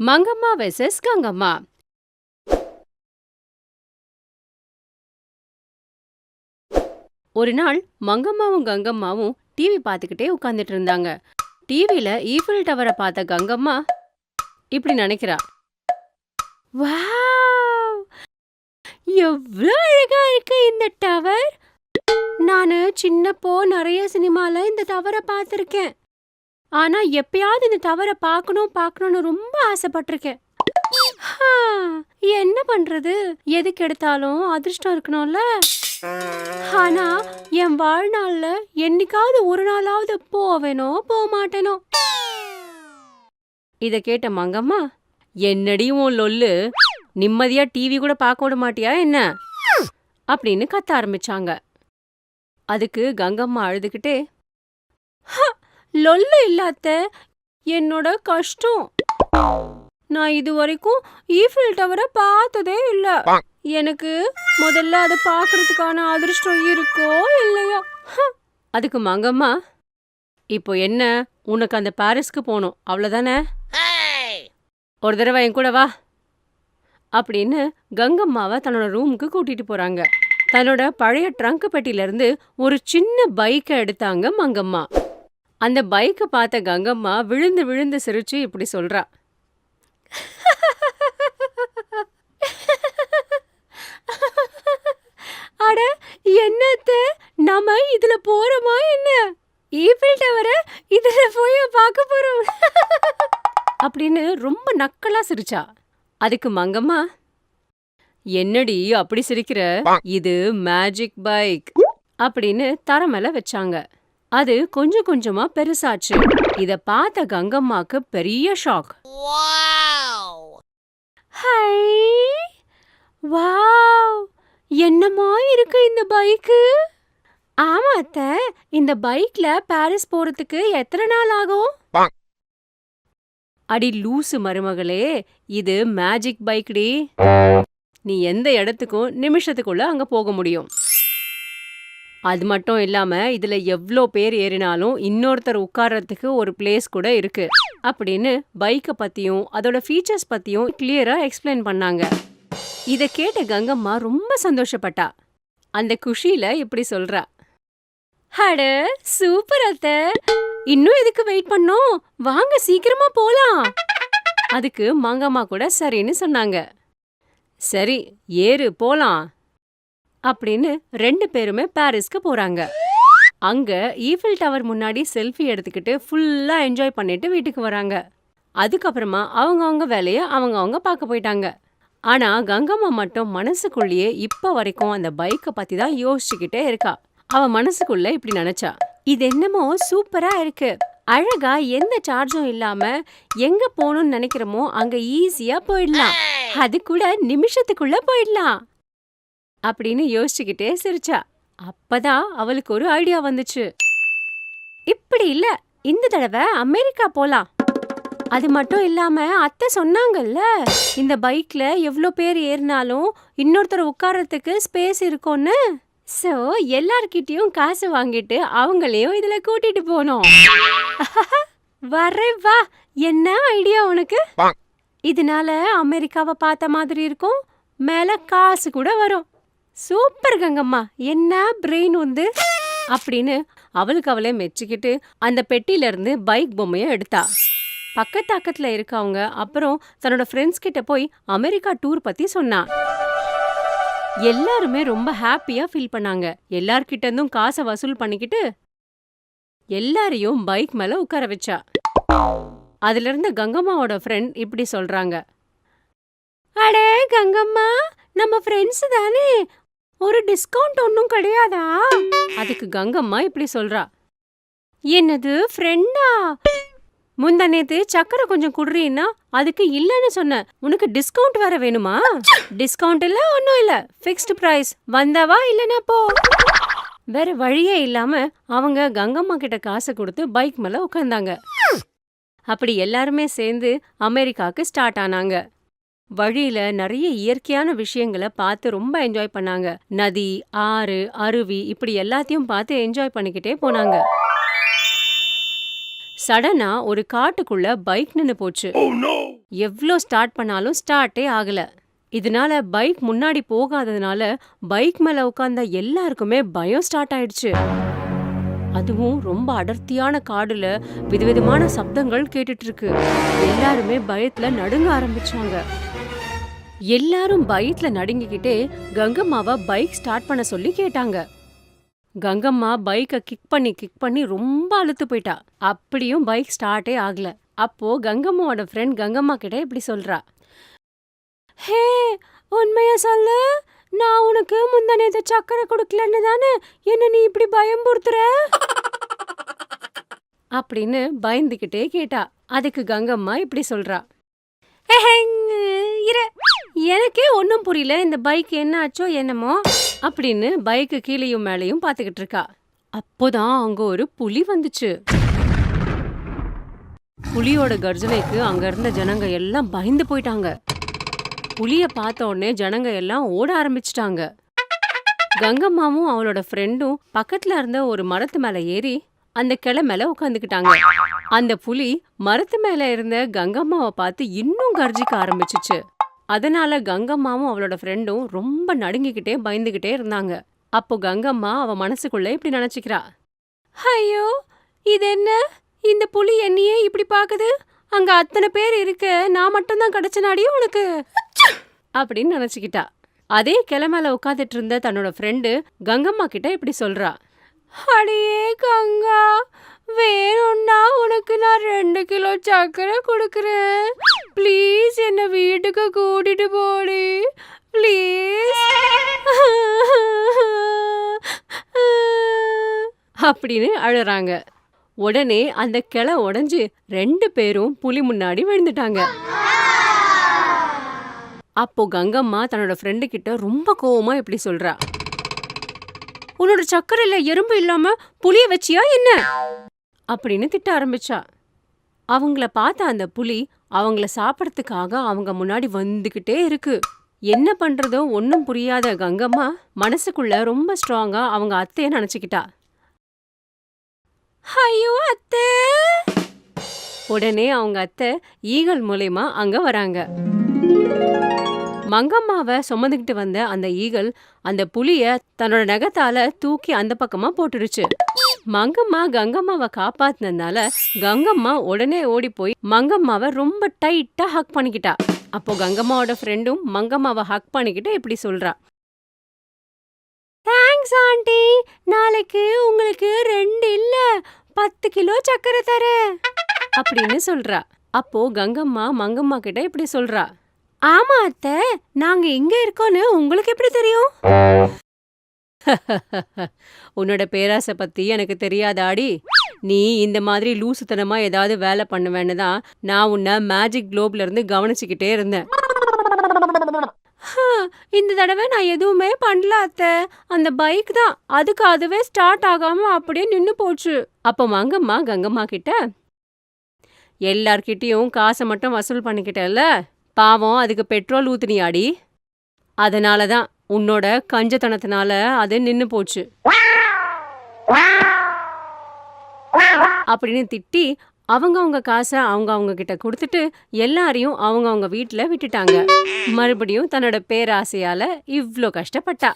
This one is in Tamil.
மங்கம்மா வெர்சஸ் கங்கம்மா. ஒரு நாள் மங்கம்மாவும் கங்கம்மாவும் டிவி பார்த்துக்கிட்டே உட்கார்ந்துட்டு இருந்தாங்க. டிவியில ஈஃபில் டவரை பார்த்த கங்கம்மா இப்படி நினைக்கிறா. வாவ்! எவ்வளோ அழகா இருக்கு இந்த டவர் நான் சின்னப்போ நிறைய சினிமால இந்த டவரை பார்த்துருக்கேன். ஆனா எப்பயாவது இந்த டவரை பார்க்கணும் பார்க்கணும்னு ரொம்ப ஆசைப்பட்டிருக்கேன். ஹா, என்ன பண்றது? எதுக்கு எடுத்தாலும் அதிர்ஷ்டம் இருக்கணும்ல? ஆனா என் வாழ்நாள்ல என்னைக்காவது ஒரு நாளாவது போவேனோ போக மாட்டேனோ இத கேட்ட மங்கம்மா என்னடியும் உன் லொல்லு? நிம்மதியா டிவி கூட பார்க்க விட மாட்டியா என்ன? அப்படின்னு கத்த ஆரம்பிச்சாங்க. அதுக்கு கங்கம்மா அழுதுகிட்டே லொல்லு இல்லாத என்னோட கஷ்டம். நான் இது வரைக்கும் ஈஃபில் e டவரை பார்த்ததே இல்லை. எனக்கு முதல்ல அதை பார்க்கறதுக்கான அதிர்ஷ்டம் இருக்கோ இல்லையோ? அதுக்கு மங்கம்மா இப்போ என்ன? உனக்கு அந்த பாரிஸ்க்கு போகணும். அவ்வளோதானே ஒரு தடவை என் கூட வா. அப்படின்னு கங்கம்மாவை தன்னோட ரூமுக்கு கூட்டிட்டு போறாங்க. தன்னோட பழைய ட்ரங்க் பெட்டியிலேருந்து ஒரு சின்ன பைக்கை எடுத்தாங்க மங்கம்மா. அந்த பைக்கை பார்த்த கங்கம்மா விழுந்து விழுந்து சிரிச்சு இப்படி சொல்றா. அட என்னத்த? நாம இதுல போறோமா என்ன? ஈஃபில் டவரை இதுல போய் பார்க்க போறோம். அப்படின்னு ரொம்ப நக்கலா சிரிச்சா. அதுக்கு மங்கம்மா என்னடி அப்படி சிரிக்கிற? இது மேஜிக் பைக் அப்படின்னு தர மேல வச்சாங்க. அது கொஞ்சம் கொஞ்சமா பெருசாச்சு. இத பார்த்த கங்கம்மாக்கு பெரிய ஷாக் ஹை வாவ் என்னமா இருக்கு இந்த பைக்கு ஆமா அத்த. இந்த பைக்ல பாரிஸ் போறதுக்கு எத்தனை நாள் ஆகும்? அடி லூசு மருமகளே. இது மேஜிக் பைக்டி நீ எந்த இடத்துக்கும் நிமிஷத்துக்குள்ள அங்க போக முடியும். அது மட்டும் இல்லாமல் இதில் எவ்வளோ பேர் ஏறினாலும் இன்னொருத்தர் உட்கார்றதுக்கு ஒரு பிளேஸ் கூட இருக்குது அப்படின்னு பைக்கை பற்றியும் அதோட ஃபீச்சர்ஸ் பற்றியும் கிளியராக எக்ஸ்பிளைன் பண்ணாங்க. இதை கேட்ட கங்கம்மா ரொம்ப சந்தோஷப்பட்டா. அந்த குஷியில் இப்படி சொல்கிறா ஹட சூப்பர் அத்த. இன்னும் எதுக்கு வெயிட் பண்ணோம்? வாங்க சீக்கிரமா போலாம். அதுக்கு மங்கம்மா கூட சரின்னு சொன்னாங்க. சரி ஏறு போலாம். அப்படின்னு ரெண்டு பேருமே பாரிஸ்க்கு போறாங்க. அங்க ஈஃபில் டவர் முன்னாடி செல்ஃபி எடுத்துக்கிட்டு ஃபுல்லா என்ஜாய் பண்ணிட்டு வீட்டுக்கு வராங்க. அதுக்கப்புறமா அவங்க அவங்க வேலையை அவங்க அவங்க பார்க்க போயிட்டாங்க. ஆனா கங்கம்மா மட்டும் மனசுக்குள்ளேயே இப்ப வரைக்கும் அந்த பைக்கை பத்தி தான் யோசிச்சுக்கிட்டே இருக்கா. அவ மனசுக்குள்ள இப்படி நினைச்சா. இது என்னமோ சூப்பரா இருக்கு. அழகா எந்த சார்ஜும் இல்லாம எங்க போகணும்னு நினைக்கிறோமோ அங்க ஈஸியா போயிடலாம். அது கூட நிமிஷத்துக்குள்ள போயிடலாம். அப்படின்னு யோசிச்சுக்கிட்டே சிரிச்சா. அப்பதான் அவளுக்கு ஒரு ஐடியா வந்துச்சு. இப்படி இல்ல இந்த தடவை அமெரிக்கா போலாம். அது மட்டும் இல்லாம அத்தை சொன்னாங்கல்ல இந்த பைக்ல எவ்ளோ பேர் ஏறினாலும் இன்னொருத்தர் உட்கார்றதுக்கு ஸ்பேஸ் இருக்கும்னு. சோ எல்லார்கிட்டயும் காசு வாங்கிட்டு அவங்களையும் இதுல கூட்டிட்டு போனோம். வரே வா என்ன ஐடியா உனக்கு? இதனால அமெரிக்காவை பார்த்த மாதிரி இருக்கும் மேல காசு கூட வரும். சூப்பர் கங்கம்மா. என்ன பிரெயின் வந்து அப்படின்னு அவளுக்கு அவளே மெச்சிக்கிட்டு அந்த பெட்டியிலேருந்து இருந்து பைக் பொம்மையை எடுத்தா. பக்கத்து அக்கத்துல இருக்கவங்க அப்புறம் தன்னோட ஃப்ரெண்ட்ஸ் கிட்ட போய் அமெரிக்கா டூர் பற்றி சொன்னான் எல்லாருமே ரொம்ப ஹாப்பியாக ஃபீல் பண்ணாங்க. எல்லார்கிட்ட இருந்தும் காசை வசூல் பண்ணிக்கிட்டு எல்லாரையும் பைக் மேலே உட்கார வச்சா. அதுல கங்கம்மாவோட ஃப்ரெண்ட் இப்படி சொல்கிறாங்க அடே கங்கம்மா நம்ம ஃப்ரெண்ட்ஸ் தானே? ஒரு டிஸ்கவுண்ட் ஒன்றும் கிடையாதா? அதுக்கு கங்கம்மா இப்படி சொல்றா. என்னது ஃப்ரெண்டா முந்தா நேத்து சக்கரை கொஞ்சம் குடுறீன்னா அதுக்கு இல்லைன்னு சொன்ன உனக்கு டிஸ்கவுண்ட் வேற வேணுமா? டிஸ்கவுண்ட் இல்ல ஒன்றும் இல்ல. ஃபிக்ஸ்டு பிரைஸ் வந்தாவா இல்லைன்னா போ. வேற வழியே இல்லாம அவங்க கங்கம்மா கிட்ட காசை கொடுத்து பைக் மேல உட்காந்தாங்க அப்படி எல்லாருமே சேர்ந்து அமெரிக்காவுக்கு ஸ்டார்ட் ஆனாங்க. வழியில நிறைய இயற்கையான விஷயங்களை பார்த்து ரொம்ப என்ஜாய் பண்ணாங்க. நதி ஆறு அருவி இப்படி எல்லாத்தையும் பார்த்து என்ஜாய் பண்ணிக்கிட்டே போனாங்க. சடனா ஒரு காட்டுக்குள்ள பைக் நின்னு போச்சு. எவ்ளோ ஸ்டார்ட் பண்ணாலும் ஸ்டார்ட்டே ஆகல. இதனால பைக் முன்னாடி போகாததுனால பைக் மேல உட்கார்ந்த எல்லாருக்குமே பயம் ஸ்டார்ட் ஆயிடுச்சு. அதுவும் ரொம்ப அடர்த்தியான காடுல விதவிதமான சப்தங்கள் கேட்டுட்டு இருக்கு. எல்லாருமே பயத்துல நடுங்க ஆரம்பிச்சாங்க. எல்லாரும் பயத்துல நடுங்கிக்கிட்டே கங்கம்மாவை பைக் ஸ்டார்ட் பண்ண சொல்லி கேட்டாங்க. கங்கம்மா பைக்கை கிக் பண்ணி கிக் பண்ணி ரொம்ப அழுத்து போயிட்டா. அப்படியும் பைக் ஸ்டார்ட்டே ஆகல. அப்போ கங்கம்மாவோட ஃப்ரெண்ட் கங்கம்மா கிட்ட இப்படி சொல்றா. ஹே உண்மையா சொல்லு. நான் உனக்கு முந்தா நேத்து சக்கரை கொடுக்கலன்னு தானே என்ன நீ இப்படி பயம்புறுத்துற? அப்படின்னு பயந்துக்கிட்டே கேட்டா. அதுக்கு கங்கம்மா இப்படி சொல்றா. இரு. எனக்கே ஒன்றும் புரியல இந்த பைக் என்ன ஆச்சோ என்னமோ அப்படின்னு பைக்கு கீழேயும் மேலேயும் பார்த்துக்கிட்டு இருக்கா. அப்போதான் அங்க ஒரு புலி வந்துச்சு. புலியோட கர்ஜனைக்கு அங்க இருந்த ஜனங்க எல்லாம் பயந்து போயிட்டாங்க. புலிய பார்த்த உடனே ஜனங்க எல்லாம் ஓட ஆரம்பிச்சிட்டாங்க. கங்கம்மாவும் அவளோட ஃப்ரெண்டும் பக்கத்துல இருந்த ஒரு மரத்து மேல ஏறி அந்த கிளை மேல உட்காந்துக்கிட்டாங்க அந்த புலி மரத்து மேல இருந்த கங்கம்மாவை பார்த்து இன்னும் கர்ஜிக்க ஆரம்பிச்சிச்சு. அதனால கங்கம்மாவும் அவளோட ஃப்ரெண்டும் ரொம்ப நடுங்கிக்கிட்டே பயந்துகிட்டே இருந்தாங்க. அப்போ கங்கம்மா அவ மனசுக்குள்ள இப்படி நினைச்சுக்கிறா. ஐயோ இது என்ன இந்த புலி என்னையே இப்படி பாக்குது? அங்க அத்தனை பேர் இருக்க நான் மட்டும்தான் கிடைச்சனாடி உனக்கு? அப்படின்னு நினைச்சுக்கிட்டா. அதே கிளமேல உட்காந்துட்டு இருந்த தன்னோட ஃப்ரெண்டு கங்கம்மா கிட்ட இப்படி சொல்றா. அடியே கங்கா வேணும்னா உனக்கு நான் ரெண்டு கிலோ சர்க்கரை கொடுக்குறேன். ப்ளீஸ் என்னை வீட்டுக்கு கூட்டிட்டு போடி ப்ளீஸ் அப்படின்னு அழுறாங்க உடனே அந்த கிளை உடஞ்சு ரெண்டு பேரும் புலி முன்னாடி விழுந்துட்டாங்க அப்போ கங்கம்மா தன்னோட ஃப்ரெண்டு கிட்ட ரொம்ப கோவமா இப்படி சொல்றா உன்னோட சக்கரையில எறும்பு இல்லாம புளிய வச்சியா என்ன அப்படின்னு திட்ட ஆரம்பிச்சா அவங்கள பார்த்த அந்த புலி அவங்கள சாப்பிடறதுக்காக அவங்க முன்னாடி வந்துகிட்டே இருக்கு. என்ன பண்றதோ ஒன்னும் புரியாத கங்கம்மா மனசுக்குள்ள ரொம்ப ஸ்ட்ராங்கா அவங்க அத்தைய நினச்சிக்கிட்டா. ஐயோ அத்தை! உடனே அவங்க அத்தை ஈகல் மூலயமா அங்க வராங்க. மங்கம்மாவை சுமந்துக்கிட்டு வந்த அந்த ஈகல் அந்த புலிய தன்னோட நகத்தால தூக்கி அந்த பக்கமா போட்டுடுச்சு. மங்கம்மா கங்கம்மாவை காப்பாத்தினதுனால கங்கம்மா உடனே ஓடி போய் மங்கம்மாவை ரொம்ப டைட்டா ஹக் பண்ணிக்கிட்டா. அப்போ கங்கம்மாவோட ஃப்ரெண்டும் மங்கம்மாவை ஹக் பண்ணிக்கிட்டு இப்படி சொல்றா. தேங்க்ஸ் ஆண்டி நாளைக்கு உங்களுக்கு ரெண்டு இல்ல பத்து கிலோ சக்கரை தரு அப்படின்னு சொல்றா. அப்போ கங்கம்மா மங்கம்மா கிட்ட இப்படி சொல்றா. ஆமா அத்தை நாங்க இங்க இருக்கோம்னு உங்களுக்கு எப்படி தெரியும்? உன்னோட பேராசை பத்தி எனக்கு தெரியாதாடி. நீ இந்த மாதிரி லூசுத்தனமா ஏதாவது வேலை பண்ணுவேன்னு தான் நான் உன்னை மேஜிக் குளோப்ல இருந்து கவனிச்சுக்கிட்டே இருந்தேன். இந்த தடவை நான் எதுவுமே பண்ணல அத்த. அந்த பைக் தான். அதுக்கு அதுவே ஸ்டார்ட் ஆகாம அப்படியே நின்னு போச்சு. அப்போ மங்கம்மா கங்கம்மா கிட்ட. எல்லார்கிட்டயும் காசை மட்டும் வசூல் பண்ணிக்கிட்டல பாவம் அதுக்கு பெட்ரோல் ஊத்துனியாடி. அதனால தான் உன்னோட கஞ்சத்தனத்தினால அது நின்னு போச்சு. அப்படின்னு திட்டி அவங்க அவங்க காசை அவங்க அவங்க கிட்ட கொடுத்துட்டு எல்லாரையும் அவங்க அவங்க விட்டுட்டாங்க. மறுபடியும் தன்னோட பேராசையால இவ்ளோ கஷ்டப்பட்டா.